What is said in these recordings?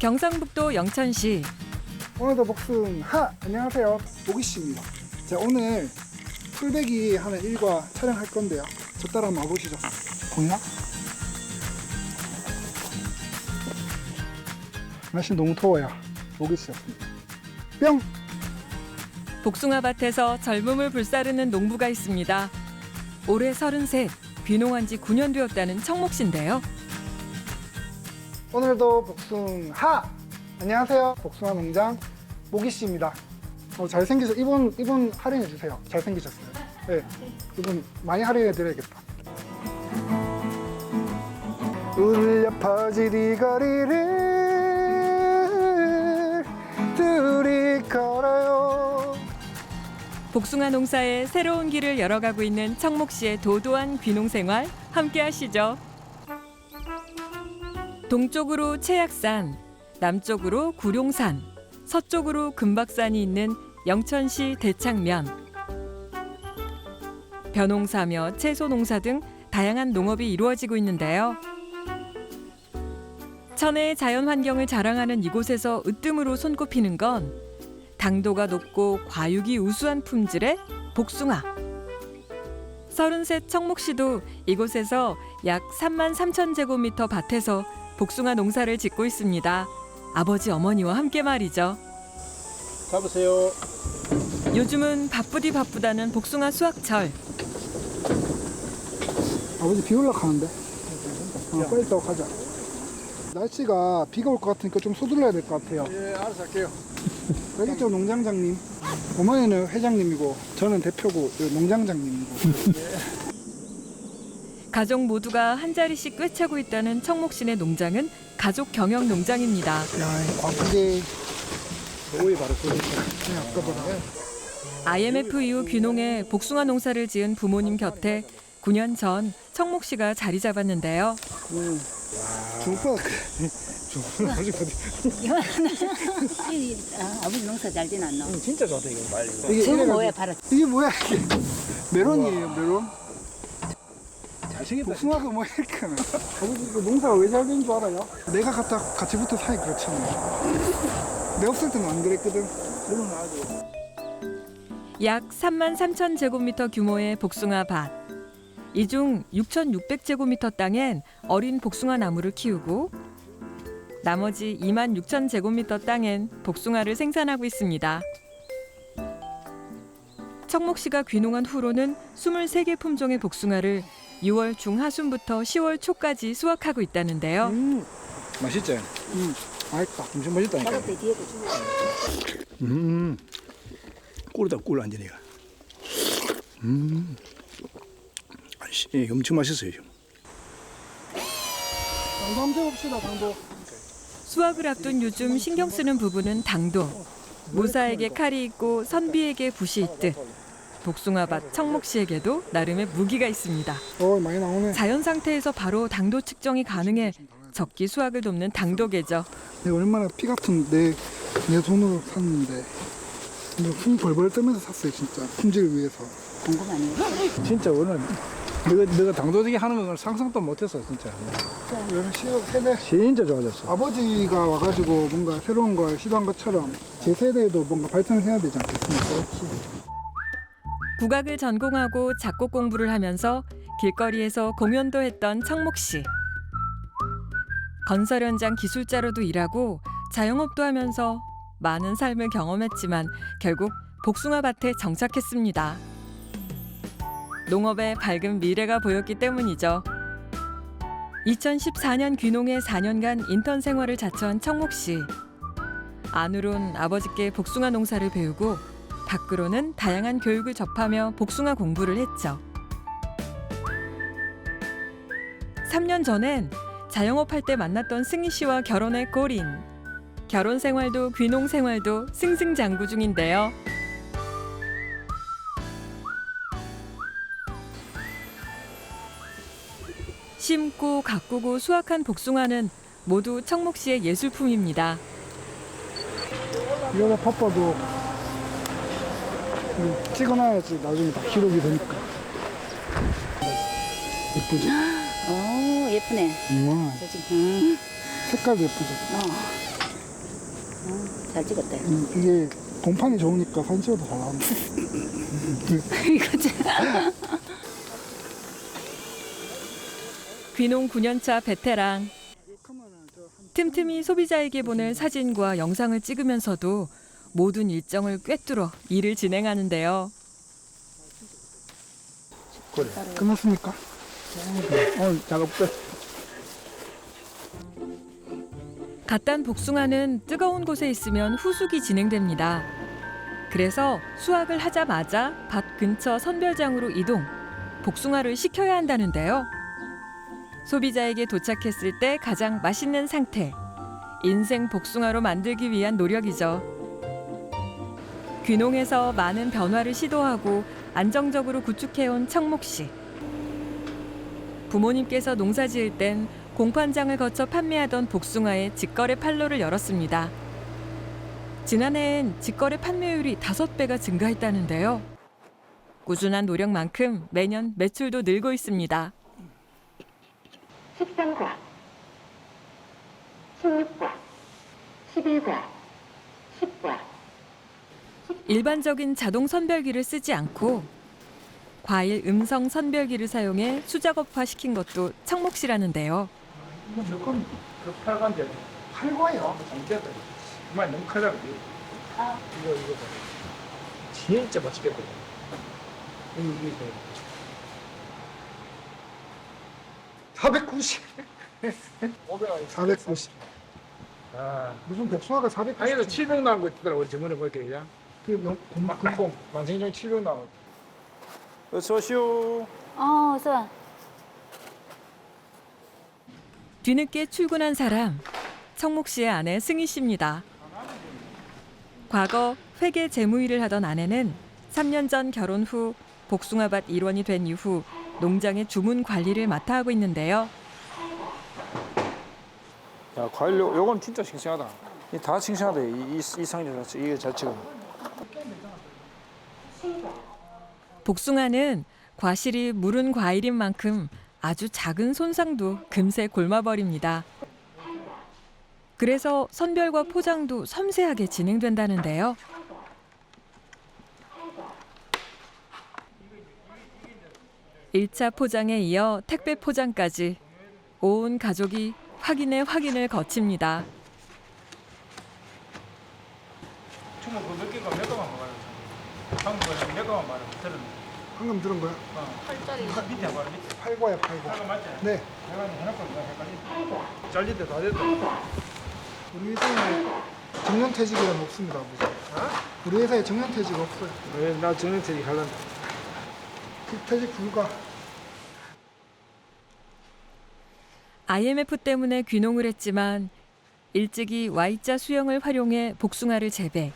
경상북도 영천시 오늘도 복순 하 안녕하세요 보기 씨입니다. 자 오늘 풀베기 하는 일과 촬영할 건데요. 저 따라 한번 와보시죠. 보이나? 날씨 너무 더워요. 보기 씨였습니다. 뿅. 복숭아 밭에서 젊음을 불사르는 농부가 있습니다. 올해 33, 귀농한 지 9년 되었다는 청목 씨인데요. 오늘도 복숭 하 안녕하세요. 복숭아 농장 보기 씨입니다. 어, 잘생기셔 이분 이분 할인해 주세요. 잘생기셨어요. 네, 이분 많이 할인해 드려야겠다. 울려 퍼질 이 거리를 둘이 걸어요. 복숭아 농사에 새로운 길을 열어가고 있는 청목 씨의 도도한 귀농 생활 함께 하시죠. 동쪽으로 채약산, 남쪽으로 구룡산, 서쪽으로 금박산이 있는 영천시 대창면. 벼농사며 채소 농사 등 다양한 농업이 이루어지고 있는데요. 천혜의 자연 환경을 자랑하는 이곳에서 으뜸으로 손꼽히는 건 당도가 높고 과육이 우수한 품질의 복숭아. 서른셋 청목 씨도 이곳에서 약 3만 3천 제곱미터 밭에서 복숭아 농사를 짓고 있습니다. 아버지 어머니와 함께 말이죠. 잡으세요. 요즘은 바쁘디 바쁘다는 복숭아 수확철. 아버지 비 올라 가는데. 어, 빨리 또 가자. 날씨가 비가 올 것 같으니까 좀 서둘러야 될 것 같아요. 예, 알아서 할게요. 여기죠 농장장님. 어머니는 회장님이고 저는 대표고 농장장님이고. 가족 모두가 한 자리씩 꿰차고 있다는 청목 씨네 농장은 가족 경영 농장입니다. 오이 바로 쏘 그냥 아까보다. IMF 이후 귀농해 복숭아 농사를 지은 부모님 곁에 9년 전 청목 씨가 자리 잡았는데요. 음. 아, 아버지 농사 잘 지났노? 진짜 좋다 이거 빨리. 이게 뭐야 바로 이게 뭐야 이게 메론이에요 메론. 잘생겼다. 복숭아가 뭐 이렇게. 아버지 이거 농사가 왜 잘 된 줄 알아요? 내가 갖다 같이 붙어 사이 그렇잖아요. 내 없을 때는 안 그랬거든. 저는 아주 약 3만 3천 제곱미터 규모의 복숭아 밭. 이 중 6,600 제곱미터 땅엔 어린 복숭아 나무를 키우고 나머지 2만 6천 제곱미터 땅엔 복숭아를 생산하고 있습니다. 청목 씨가 귀농한 후로는 23개 품종의 복숭아를 6월 중하순부터 10월 초까지 수확하고 있다는데요. 음, 맛있지. 음, 맛있다. 엄청 맛있다니까. 음, 꿀이다 꿀 완전히. 음, 아이씨, 예, 엄청 맛있어요. 지금. 당도 한번 해봅시다 당도. 수확을 앞둔 요즘 신경 쓰는 부분은 당도. 모사에게 칼이 있고 선비에게 붓이 있듯 복숭아밭 청목 씨에게도 나름의 무기가 있습니다. 어 많이 나오네. 자연 상태에서 바로 당도 측정이 가능해 적기 수확을 돕는 당도계죠. 내가 얼마나 피 같은 내, 내 돈으로 샀는데 근데 숨 벌벌 떨면서 샀어요 진짜 품질을 위해서 공급 아니에요? 진짜 오늘 내가 내가 당도되게 하는 걸 상상도 못했어 진짜. 세대 진짜 좋아졌어. 아버지가 와가지고 뭔가 새로운 걸 시도한 것처럼 제 세대에도 뭔가 발전을 해야 되지 않겠습니까? 국악을 전공하고 작곡 공부를 하면서 길거리에서 공연도 했던 청목 씨. 건설 현장 기술자로도 일하고 자영업도 하면서 많은 삶을 경험했지만 결국 복숭아 밭에 정착했습니다. 농업에 밝은 미래가 보였기 때문이죠. 2014년 귀농에 4년간 인턴 생활을 자처한 청목 씨. 안으론 아버지께 복숭아 농사를 배우고 밖으로는 다양한 교육을 접하며 복숭아 공부를 했죠. 3년 전엔 자영업할 때 만났던 승희 씨와 결혼에 골인. 결혼 생활도 귀농 생활도 승승장구 중인데요. 심고 가꾸고 수확한 복숭아는 모두 청목 씨의 예술품입니다. 이러다 바빠도 이거 찍어놔야지 나중에 다 기록이 되니까 예쁘지? 오 예쁘네 우와 저 지금 음, 색깔도 예쁘지? 어. 잘 찍었다. 음, 이게 공판이 좋으니까 사진 찍어도 잘 나온다. 이거 참. 귀농 9년차 베테랑. 틈틈이 소비자에게 보낼 사진과 영상을 찍으면서도 모든 일정을 꿰뚫어 일을 진행하는데요. 끝났습니까? 오늘 작업 끝. 갓단 복숭아는 뜨거운 곳에 있으면 후숙이 진행됩니다. 그래서 수확을 하자마자 밭 근처 선별장으로 이동, 복숭아를 식혀야 한다는데요. 소비자에게 도착했을 때 가장 맛있는 상태, 인생 복숭아로 만들기 위한 노력이죠. 귀농에서 많은 변화를 시도하고 안정적으로 구축해온 청목 씨. 부모님께서 농사 지을 땐 공판장을 거쳐 판매하던 복숭아의 직거래 판로를 열었습니다. 지난해엔 직거래 판매율이 다섯 배가 증가했다는데요. 꾸준한 노력만큼 매년 매출도 늘고 있습니다. 13과 16과 11과 10과 일반적인 자동 선별기를 쓰지 않고 과일 음성 선별기를 사용해 수작업화 시킨 것도. 이거 몇건 그 팔간데 팔과예요. 장기하다. 정말 너무 크다. 이거 이거 봐. 진짜 맛있겠다. 이거 이거 이거. 490. 500원. 490. 아. 무슨 복숭아가 490. 아니도 700 나온 거 있더라고. 저번에 볼게 그냥. 그 명, 금방 금방 만생종 700 나온. 어서 오시오. 어, 어서 와. 뒤늦게 출근한 사람 청목 씨의 아내 승희 씨입니다. 과거 회계 재무 일을 하던 아내는 3년 전 결혼 후 복숭아밭 일원이 된 이후 농장의 주문 관리를 맡아 하고 있는데요. 야 과일 요, 요건 진짜 싱싱하다. 이다 싱싱하다. 이, 이, 이 상자 자체 이게 자체가. 복숭아는 과실이 무른 과일인 만큼 아주 작은 손상도 금세 골마버립니다. 그래서 선별과 포장도 섬세하게 진행된다는데요. 일차 포장에 이어 택배 포장까지 온 가족이 확인에 확인을 거칩니다. 먹어요. 방금 거몇 개만 말해. 들었네. 방금 들은 거야? 어. 밑에 봐라 밑에. 팔과야, 팔과. 잠깐 맞지? 네. 내가 해놓고 내가 헷갈리. 잘릴 때 다 됐다. 우리 회사에 정년 퇴직이란 없습니다, 아버지. 우리 회사에 정년 퇴직 없어요. 왜나 전원퇴직 할란다. 퇴직 불가. IMF 때문에 귀농을 했지만 일찍이 Y자 수영을 활용해 복숭아를 재배.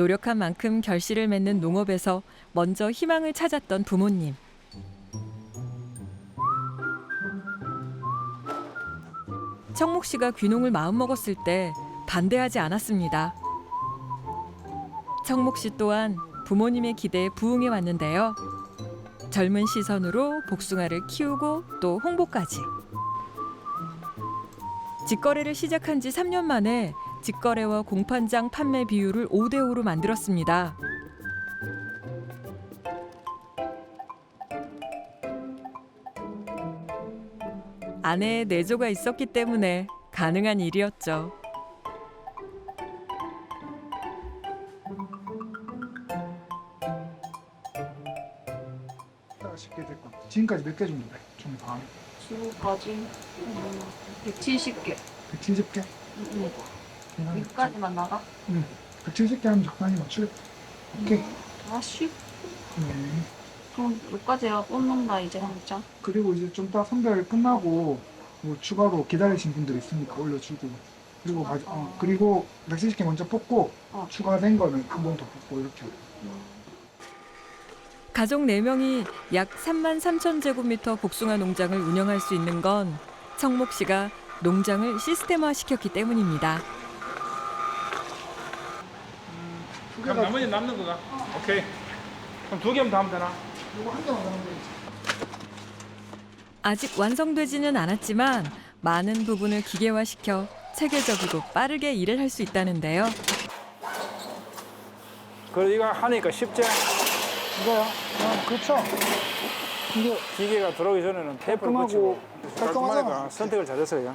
노력한 만큼 결실을 맺는 농업에서 먼저 희망을 찾았던 부모님. 청목 씨가 귀농을 마음먹었을 때 반대하지 않았습니다. 청목 씨 또한 부모님의 기대에 부응해 왔는데요. 젊은 시선으로 복숭아를 키우고 또 홍보까지. 직거래를 시작한 지 3년 만에 직거래와 공판장 판매 비율을 5대 5로 만들었습니다. 아내의 내조가 있었기 때문에 가능한 일이었죠. 쉽게 될 것 같아. 지금까지 몇 개 정도 돼? 총 반. 주까지 170개. 170개? 여기까지만 나가? 응. 170개 하면 적당히 맞추겠다. 오케이. 아씨. 네. 그럼 여기까지 내가 뽑는다 이제 진짜. 그리고 이제 좀 이따 선별 끝나고 뭐 추가로 기다리신 분들 있으니까 올려주고 그리고 가, 어, 그리고 170개 먼저 뽑고 어. 추가된 거는 한 번 더 뽑고 이렇게 가족 4명이 약 3만 3천 제곱미터 복숭아 농장을 운영할 수 있는 건 청목 씨가 농장을 시스템화 시켰기 때문입니다. 두 그럼 개가 나머지 남는 거가? 오케이. 그럼 두 개면 다 하면 되나? 이거 한 개만 하면 되지 아직 완성되지는 않았지만 많은 부분을 기계화시켜 체계적이고 빠르게 일을 할 수 있다는데요. 그래 이거 하니까 쉽지? 이거요? 아, 그렇죠. 이게 기계가 들어오기 전에는 테이프를 깔끔하고 붙이고 깔끔하잖아. 깔끔하니까 선택을 잘했어요.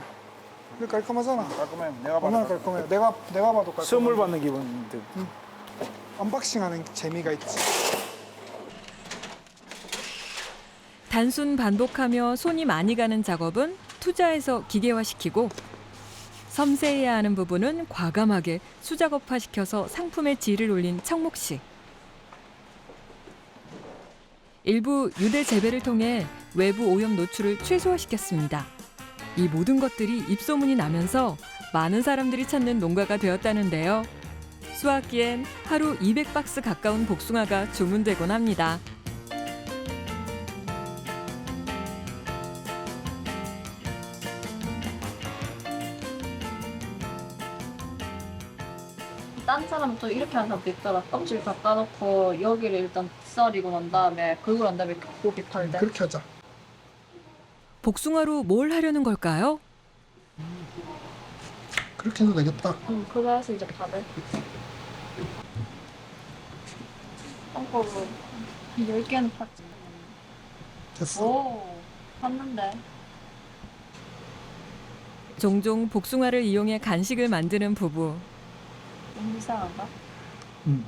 깔끔하잖아. 깔끔해. 내가 얼마나 봐도 깔끔해. 내가 내가 봐도 깔끔해. 선물 받는 기분인데. 언박싱하는 재미가 있지. 단순 반복하며 손이 많이 가는 작업은 투자해서 기계화시키고 섬세해야 하는 부분은 과감하게 수작업화시켜서 상품의 질을 올린 청목 씨. 일부 유대 재배를 통해 외부 오염 노출을 최소화시켰습니다. 이 모든 것들이 입소문이 나면서 많은 사람들이 찾는 농가가 되었다는데요. 수확기엔 하루 200박스 가까운 복숭아가 주문되곤 합니다. 딴 사람은 또 이렇게 하는 사람도 있더라. 껍질 다 까놓고 여기를 일단 썰이고 난 다음에 긁고 난 다음에 고기 팔대. 그렇게 하자. 복숭아로 뭘 하려는 걸까요? 그렇게 해도 되겠다. 응, 그거 해서 이제 밥을. 똥꼬로 10개는 팠지. 됐어. 오, 팠는데. 종종 복숭아를 이용해 간식을 만드는 부부. 너무 이상한가? 음.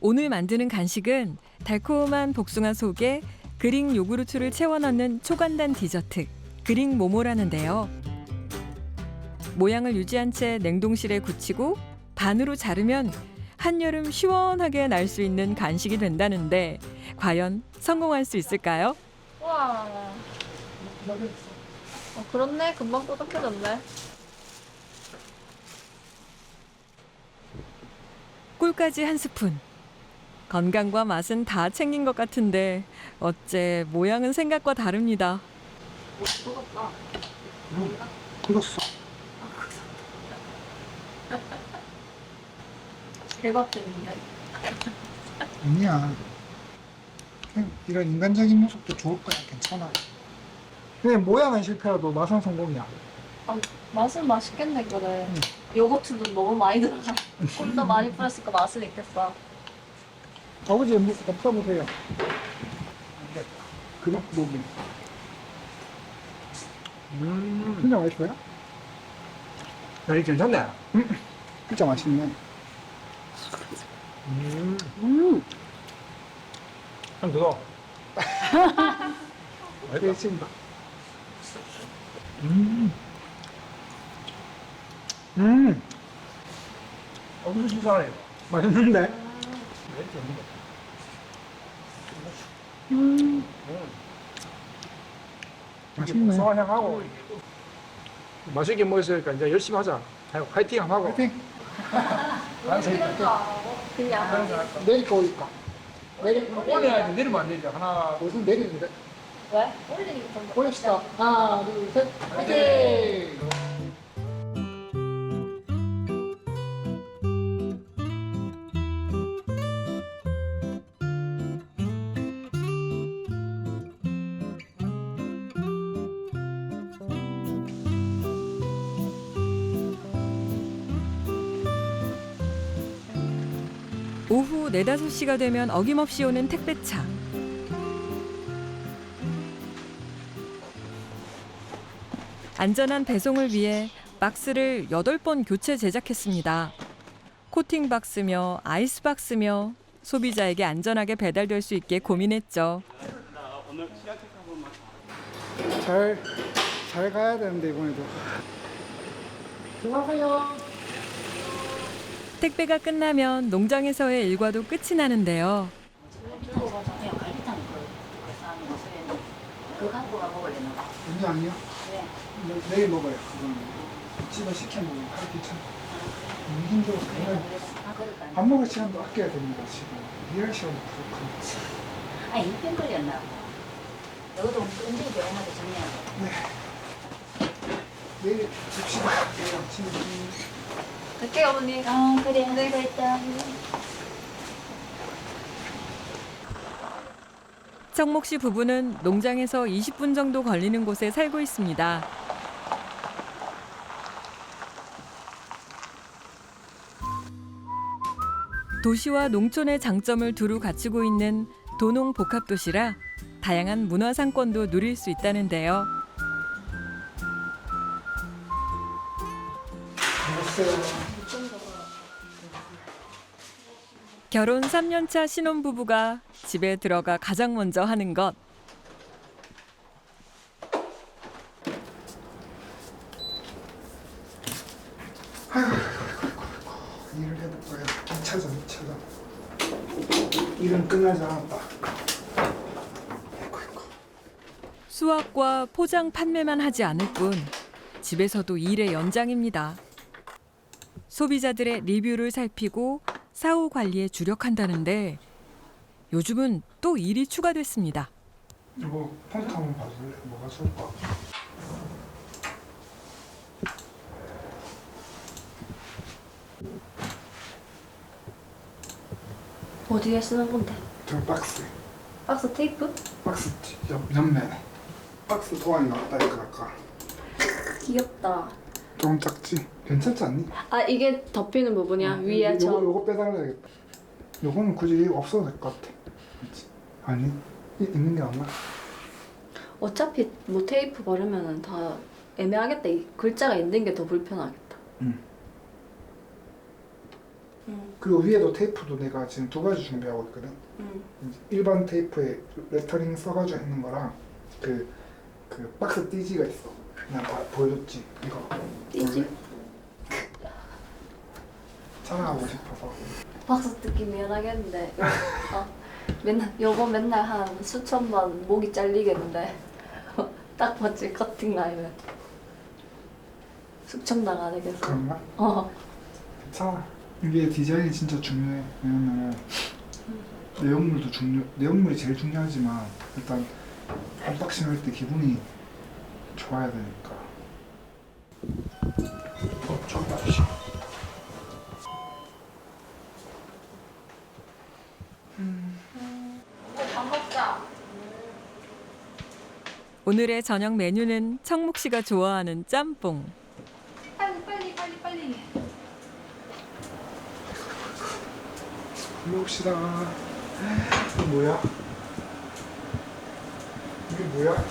오늘 만드는 간식은 달콤한 복숭아 속에 그릭 요구르트를 채워 넣는 초간단 디저트 그릭 모모라는데요. 모양을 유지한 채 냉동실에 굳히고 반으로 자르면 한여름 시원하게 날 수 있는 간식이 된다는데 과연 성공할 수 있을까요? 우와. 어, 그렇네. 금방 꼬독해졌네. 꿀까지 한 스푼. 건강과 맛은 다 챙긴 것 같은데 어째 모양은 생각과 다릅니다. 뜨겁다. 익었어. 대박적인데. 아니야. 그냥 이런 인간적인 모습도 좋을 거야. 괜찮아. 그냥 모양은 실패라도 맛은 성공이야. 아, 맛은 맛있겠네, 그래. 요거트도 너무 많이 들어가. 좀더 많이 뿌렸으니까 맛은 있겠어. 아버지 무 덮어보세요. 그릇 고기. 음, 진짜 맛있어요? 야, 이거 괜찮네. 진짜 맛있네. 음, 음. 한 더. 되게 찐다. 음, 음. 엄청 신선해. 맛있는데? 음. 맛있네. 소화 향하고 맛있게 먹었으니까 이제 열심히 하자. 한번 하고. 화이팅! 그냥. 내릴 거 올릴까? 내릴, 올려야지 내리면 안 되죠. 하나, 무슨 내리는데? 왜? 올리니까 좀 올립시다. 하나, 둘, 셋. 화이팅! 오후 4, 5시가 되면 어김없이 오는 택배차. 안전한 배송을 위해 박스를 8번 교체 제작했습니다. 코팅 박스며 아이스 박스며 소비자에게 안전하게 배달될 수 있게 고민했죠. 잘, 잘 가야 되는데, 이번에도. 들어가세요. 택배가 끝나면 농장에서의 일과도 끝이 나는데요. 언제 아니요? 네. 내- 내일 먹어요, 그거는. 집에 시켜 먹으면 하기 귀찮아. 너무 힘들어서. 그냥 아 그럴까? 밥 먹을 시간도 아껴야 됩니다, 지금. 일할 시간도 부족하고. 아 입병 걸렸나? 너도 언제 병원에 정리하고. 내일 집시다. 내일 아침에. 그때 어머니. 아 그래 그랬다. 청목 씨 부부는 농장에서 20분 정도 걸리는 곳에 살고 있습니다. 도시와 농촌의 장점을 두루 갖추고 있는 도농 복합 도시라 다양한 문화 상권도 누릴 수 있다는데요. 결혼 3년차 신혼부부가 집에 들어가 가장 먼저 하는 것. 일을 해볼까요? 2차전, 2차전. 일은 끝나지 않았다. 아이고, 아이고. 수확과 포장 판매만 하지 않을 뿐 집에서도 일의 연장입니다. 소비자들의 리뷰를 살피고 사후 관리에 주력한다는데 요즘은 또 일이 추가됐습니다. 이거 폰트 한번 봐줄래? 뭐가 좋을까? 어디에 쓰는 건데? 저 박스. 박스 테이프? 박스 옆, 옆면에. 박스 도안이 나왔다니까 아까. 귀엽다. 좀 작지? 괜찮지 않니? 아 이게 덮이는 부분이야 위에 요거, 저 요거 빼달라야겠다. 요거는 굳이 없어도 될 것 같아. 그치? 아니, 이, 있는 게 낫나? 어차피 뭐 테이프 바르면은 다 애매하겠다. 이 글자가 있는 게 더 불편하겠다. 응. 응. 그리고 위에도 테이프도 내가 지금 두 가지 준비하고 있거든. 응. 일반 테이프에 레터링 써가지고 있는 거랑 그, 그 박스 띠지가 있어. 그냥 봐- 보여줬지. 이거. 띠지? 자랑하고 싶어서. 박스 뜯기 미안하겠는데 요, 어, 맨날 요거 맨날 한 수천 번 목이 잘리겠는데 딱 봤지 커팅 라인은 숙청 나가겠어. 그런가? 어. 괜찮아. 이게 디자인이 진짜 중요해. 왜냐면 내용물도 중요, 내용물이 제일 중요하지만 일단 언박싱 할 때 기분이 좋아야 되니까. 어, 좋다. 씨. 밥 먹자. 오늘의 저녁 메뉴는 청목 씨가 좋아하는 짬뽕. 빨리 빨리 빨리 빨리. 먹읍시다. 이게 뭐야? 이게 뭐야?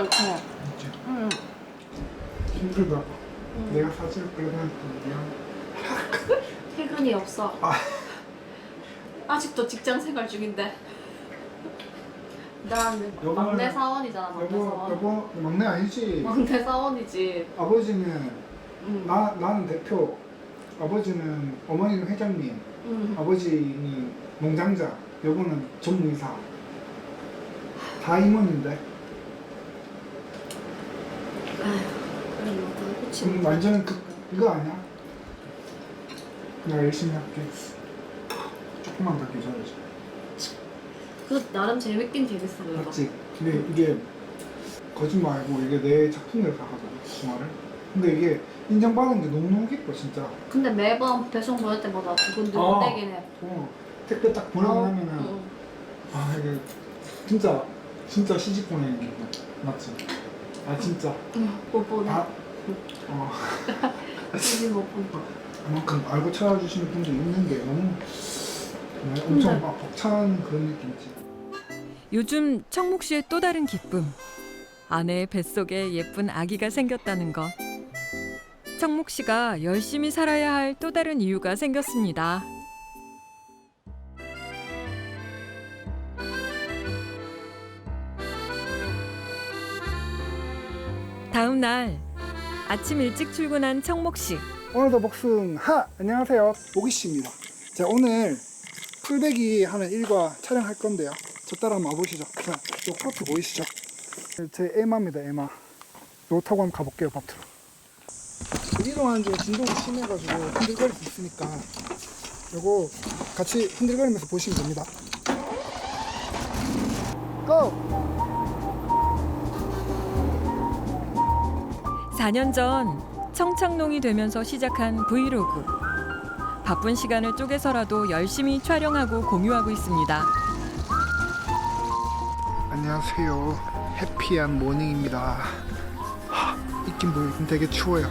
얼큰해. 이제 응. 힘들다. 내가 사실 그러면 미안. 퇴근이 없어. 아. 아직도 직장 생활 중인데. 난 여보는- 막내 사원이잖아, 막내 여보, 사원. 여보, 막내 아니지? 막내 사원이지. 아버지는 응. 나 나는 대표. 아버지는 어머니는 회장님. 응. 아버지는 농장자. 여보는 전무이사. 다 임원인데. 그래, 뭐다 그치. 지금 완전 그 이거 아니야? 내가 열심히 할게. 조금만 더 기다려줘. 그 나름 재밌긴 재밌어, 그래도. 맞지? 근데 이게 거짓말 말고 이게 내 작품을 사거든 주말을. 근데 이게 인정받은 게 너무너무 기뻐 진짜. 근데 매번 배송 보낼 때마다 두근두근 어. 되긴 해. 어, 택배 딱 보내고 어, 나면은 응. 아 이게 진짜 진짜 시집 보내는 기분 맞지? 아 진짜 응, 못 보내. 아 어, 이제 못 보내. 그만큼 알고 찾아주시는 분도 있는 게 너무 정말 엄청 근데- 막 벅찬 그런 느낌이지. 요즘 청목 씨의 또 다른 기쁨. 아내의 뱃속에 예쁜 아기가 생겼다는 것. 청목 씨가 열심히 살아야 할 또 다른 이유가 생겼습니다. 다음 날 아침 일찍 출근한 청목 씨. 오늘도 복숭 하 안녕하세요 오기 씨입니다. 자 오늘 풀베기 하는 일과 촬영할 건데요. 저 따라 한번 와보시죠. 자, 요 포트 보이시죠? 제 에마입니다 에마. 요 타고 한번 가볼게요 밭으로. 이동하는 중에 진동이 심해가지고 흔들거릴 수 있으니까 요거 같이 흔들거리면서 보시면 됩니다. 고! 4년 전 청창농이 되면서 시작한 브이로그. 바쁜 시간을 쪼개서라도 열심히 촬영하고 공유하고 있습니다. 안녕하세요. 해피한 모닝입니다. 하, 있긴 보이긴 되게 추워요.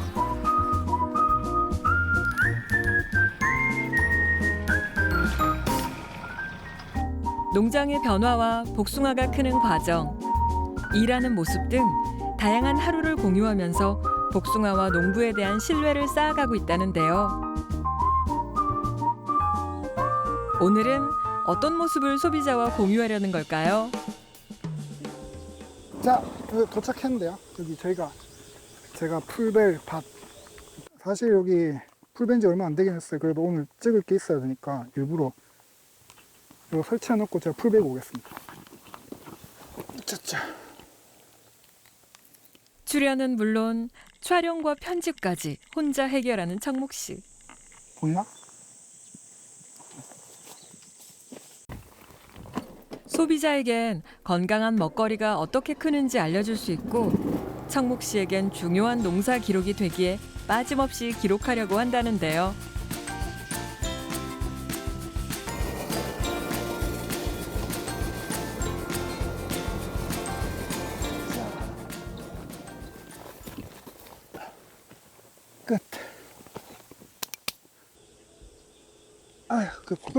농장의 변화와 복숭아가 크는 과정, 일하는 모습 등 다양한 하루를 공유하면서 복숭아와 농부에 대한 신뢰를 쌓아가고 있다는데요. 오늘은 어떤 모습을 소비자와 공유하려는 걸까요? 자, 여기 도착했는데요. 여기 저희가 제가 풀벨 밭 사실 여기 풀벤지 얼마 안 되긴 했어요. 그래도 오늘 찍을 게 있어야 되니까 일부러 이거 설치해 놓고 제가 풀 베고 오겠습니다. 짜짜. 출연은 물론 촬영과 편집까지 혼자 해결하는 청목 씨. 보이나? 소비자에겐 건강한 먹거리가 어떻게 크는지 알려줄 수 있고 청목 씨에겐 중요한 농사 기록이 되기에 빠짐없이 기록하려고 한다는데요.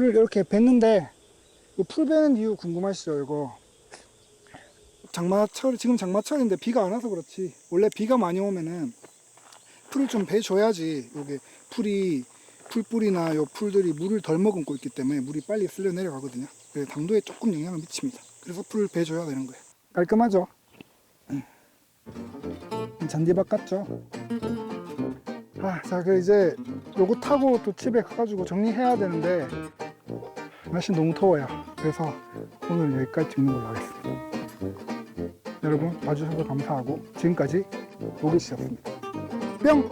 풀을 이렇게 뱉는데, 이풀 베는 이유 궁금하시죠, 이거? 장마철, 지금 장마철인데 비가 안 와서 그렇지. 원래 비가 많이 오면은 풀을 좀 베줘야지, 여기 풀이, 풀뿌리나 요 풀들이 물을 덜 머금고 있기 때문에 물이 빨리 쓸려 내려가거든요. 그래서 당도에 조금 영향을 미칩니다. 그래서 풀을 베줘야 되는 거예요. 깔끔하죠? 응. 잔디밭 같죠? 아, 자, 그 이제 요거 타고 또 집에 가가지고 정리해야 되는데 날씨 너무 더워요. 그래서 오늘 여기까지 찍는 걸로 하겠습니다. 여러분 봐주셔서 감사하고 지금까지 로기씨였습니다. 뿅!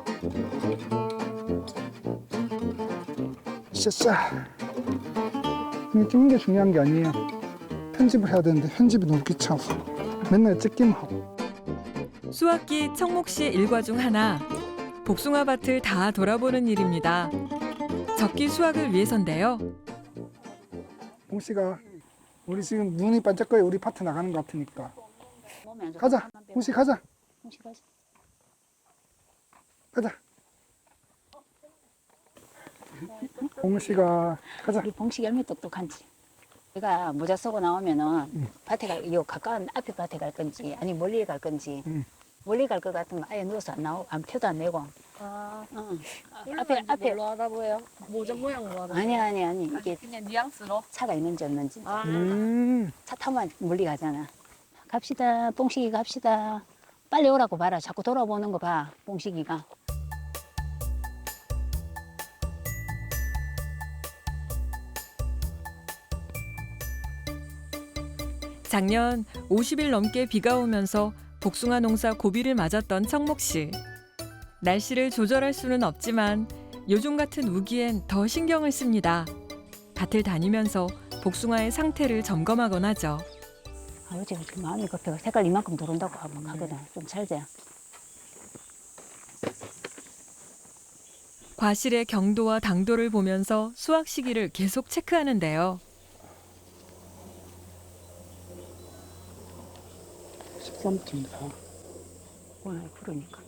샤샤. 이 찍는 게 중요한 게 아니에요. 편집을 해야 되는데 편집이 너무 귀찮아서 맨날 찍기만 하고. 수학기 청목 씨의 일과 중 하나 복숭아 밭을 다 돌아보는 일입니다. 적기 수확을 위해서인데요. 봉 씨가 우리 지금 눈이 반짝거려 우리 파트 나가는 것 같으니까 가자 봉씨 가자 가자 봉 씨가 가자 우리 봉식이 얼마나 똑똑한지. 내가 모자 쓰고 나오면은 밭에 갈, 요 가까운 앞에 밭에 갈 건지, 아니 멀리 갈 건지. 음. 멀리 갈 것 같으면 아예 누워서 안 나오고, 안 표도 안 내고. 아, 응. 앞에, 앞에. 뭘로 하다 보여? 모자 모양으로 하다 아니, 아니, 아니. 이게 그냥 뉘앙스로? 차가 있는지 없는지. 아, 음 차 타면 멀리 가잖아. 갑시다. 뽕식이 갑시다. 빨리 오라고 봐라. 자꾸 돌아보는 거 봐. 뽕식이가. 작년 50일 넘게 비가 오면서 복숭아 농사 고비를 맞았던 청목 씨. 날씨를 조절할 수는 없지만 요즘 같은 우기엔 더 신경을 씁니다. 밭을 다니면서 복숭아의 상태를 점검하곤 하죠. 아버지가 지금 마음이 급해가 색깔 이만큼 들어온다고 하면 가거든. 좀 살자. 과실의 경도와 당도를 보면서 수확 시기를 계속 체크하는데요. 13.4 오늘 그러니까.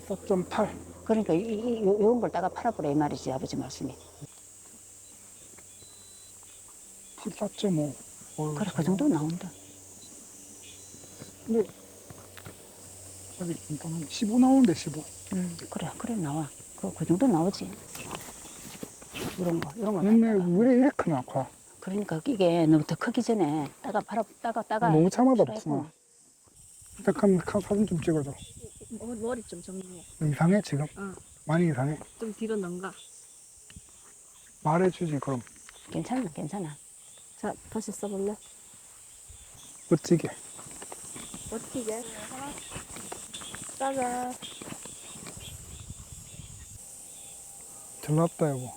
14.8 그러니까 이, 이, 요, 요런 걸 따가 팔아보라 이 말이지 아버지 말씀이. 14.5 어, 그래 그 정도 나온다. 근데 아직 잠깐만 15 나오는데 15 음, 그래 그래 나와. 그, 그 정도 나오지. 이런 거 이런 거. 맨날 왜 이렇게 과 그러니까 이게 너무 더 크기 전에 따가 팔아 따가 따가. 너무 참하다 팔아야 복숭아 잠깐 카- 사진 좀 찍어줘 머리 좀 정리해. 이상해 지금? 응. 많이 이상해? 좀 뒤로 넘가. 말해주지 그럼 괜찮아 괜찮아. 자, 다시 써볼래? 멋지게 어떻게? 따자. 잘 나왔다 여보.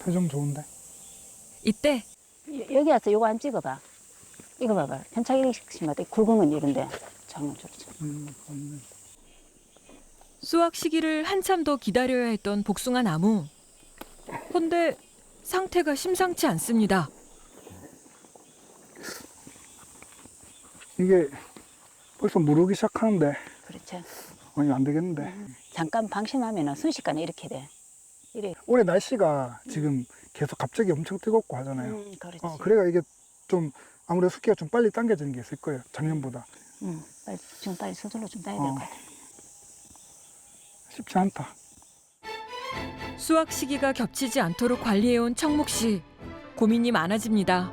표정 좋은데? 이때 여- 여기 와서 요거 안 찍어봐. 이거 봐봐. 편차기 심하다. 굵은 건 이런데. 좋죠. 음, 맞네. 수확 시기를 한참 더 기다려야 했던 복숭아 나무. 헌데 상태가 심상치 않습니다. 이게 벌써 무르기 시작하는데 그렇죠. 어, 이거 안 되겠는데. 잠깐 방심하면 순식간에 이렇게 돼. 이래. 올해 날씨가 지금 계속 갑자기 엄청 뜨겁고 하잖아요. 음, 그렇지. 어, 그래가 이게 좀 아무래도 숙기가 좀 빨리 당겨지는 게 있을 거예요. 작년보다. 음, 빨리, 지금 빨리 서둘러 좀 따야 어. 될것 같아. 쉽지 않다. 수확 시기가 겹치지 않도록 관리해온 청목 씨. 고민이 많아집니다.